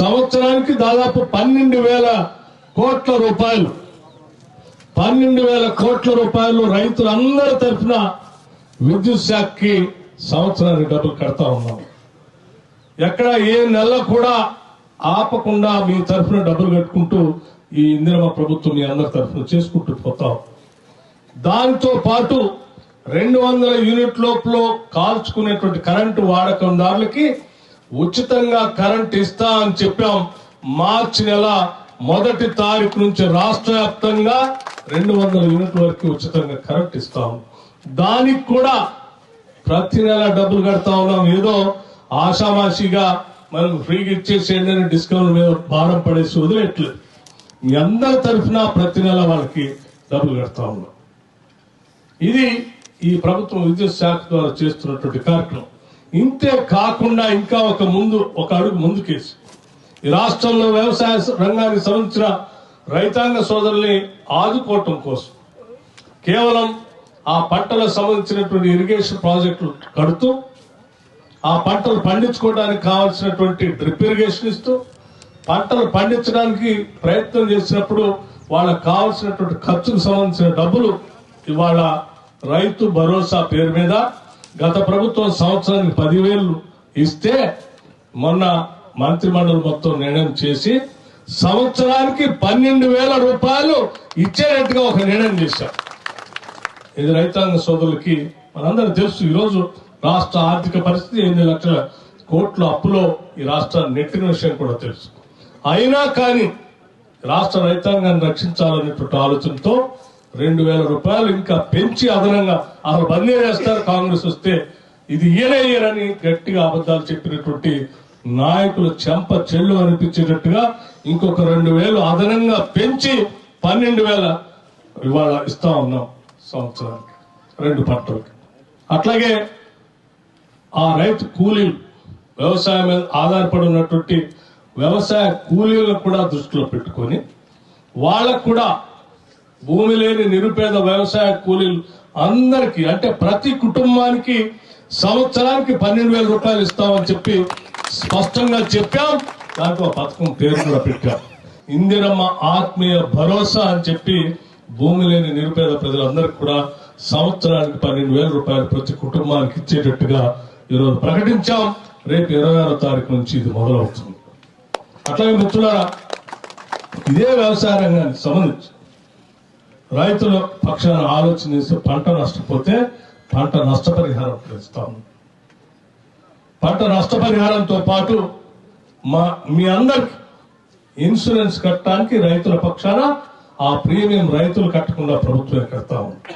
సంవత్సరానికి దాదాపు పన్నెండు వేల కోట్ల రూపాయలు. పన్నెండు వేల కోట్ల రూపాయలు రైతులందరి తరఫున విద్యుత్ శాఖకి సంవత్సరానికి డబ్బులు కడతా ఉన్నాం. ఎక్కడ ఏ నెల కూడా ఆపకుండా మీ తరఫున డబ్బులు కట్టుకుంటూ ఈ ఇందిరమ్మ ప్రభుత్వం మీ అందరి తరఫున చేసుకుంటూ పోతాం దాంతో పాటు రెండు వందల యూనిట్ లోపల కాల్చుకునేటువంటి కరెంటు వాడకందారులకి ఉచితంగా కరెంట్ ఇస్తా అని చెప్పాం. మార్చి నెల మొదటి తారీఖు నుంచి రాష్ట్ర వ్యాప్తంగా రెండు వందల యూనిట్ల వరకు ఉచితంగా కరెంట్ ఇస్తాం. దానికి కూడా ప్రతి నెల డబ్బులు కడతా ఉన్నాం. ఏదో ఆషామాషిగా మనం ఫ్రీగా ఇచ్చేసేయండి అని డిస్కౌంట్ మీద భారం పడేసి వదిలేట్లేదు మీ అందరి తరఫున ప్రతి నెల వాళ్ళకి డబ్బులు కడతా ఉన్నాం. ఇది ఈ ప్రభుత్వం విద్యుత్ శాఖ ద్వారా చేస్తున్నటువంటి కార్యక్రమం. ఇంతే కాకుండా ఇంకా ఒక ముందు ఒక అడుగు ముందుకేసి. ఈ రాష్ట్రంలో వ్యవసాయ రంగానికి సంబంధించిన రైతాంగ సోదరుల్ని ఆదుకోవటం కోసం కేవలం ఆ పంటలకు సంబంధించినటువంటి ఇరిగేషన్ ప్రాజెక్టులు కడుతూ ఆ పంటలు పండించుకోవడానికి కావాల్సినటువంటి డ్రిప్ ఇరిగేషన్ ఇస్తూ పంటలు పండించడానికి ప్రయత్నం చేసినప్పుడు వాళ్ళకి కావాల్సినటువంటి ఖర్చుకు సంబంధించిన డబ్బులు ఇవాళ రైతు భరోసా పేరు మీద గత ప్రభుత్వం సంవత్సరానికి పదివేలు ఇస్తే మొన్న మంత్రిమండలి మొత్తం నిర్ణయం చేసి సంవత్సరానికి పన్నెండు వేల రూపాయలు ఇచ్చేటట్టుగా ఒక నిర్ణయం చేశాం ఇది రైతాంగ సోదరులకి మనందరూ తెలుసు ఈరోజు రాష్ట్ర ఆర్థిక పరిస్థితి ఎనిమిది లక్షల కోట్ల అప్పులో ఈ రాష్ట్రాన్ని నెట్టిన విషయం కూడా తెలుసు. అయినా కానీ రాష్ట్ర రైతాంగాన్ని రక్షించాలనేటువంటి ఆలోచనతో రెండు వేల రూపాయలు ఇంకా పెంచి అదనంగా అసలు బందీ చేస్తారు కాంగ్రెస్ వస్తే. ఇది ఈయనే గట్టిగా అబద్ధాలు చెప్పినటువంటి నాయకులు చెంప చెల్లు అనిపించేటట్టుగా ఇంకొక రెండు వేలు అదనంగా పెంచి పన్నెండు వేల ఇవాళ ఇస్తా ఉన్నాం సంవత్సరానికి రెండు పంటలకి. అట్లాగే ఆ రైతు కూలీలు వ్యవసాయం మీద ఆధారపడి ఉన్నటువంటి వ్యవసాయ కూలీలకు కూడా దృష్టిలో పెట్టుకొని వాళ్ళకు కూడా భూమి లేని నిరుపేద వ్యవసాయ కూలీలు అందరికీ అంటే ప్రతి కుటుంబానికి సంవత్సరానికి పన్నెండు వేల రూపాయలు ఇస్తామని చెప్పి స్పష్టంగా చెప్పాం. దాంట్లో పథకం పేరు కూడా పెట్టాం. ఇందిరమ్మ ఆత్మీయ భరోసా అని చెప్పి భూమి లేని నిరుపేద ప్రజలందరికీ కూడా సంవత్సరానికి పన్నెండు వేల రూపాయలు ప్రతి కుటుంబానికి ఇచ్చేటట్టుగా ఈరోజు ప్రకటించాం. రేపు ఇరవై ఆరో తారీఖు నుంచి ఇది మొదలవుతుంది. అట్లాగే మిత్రులారా ఇదే వ్యవసాయ రంగానికి సంబంధించి రైతుల పక్షాన ఆలోచన చేసి పంట నష్టపోతే పంట నష్టపరిహారం ఇస్తాం పంట నష్టపరిహారంతో పాటు మా మీ అందరికి ఇన్సూరెన్స్ కట్టడానికి రైతుల పక్షాన ఆ ప్రీమియం రైతులు కట్టకుండా ప్రభుత్వమే కడతా. ఉంది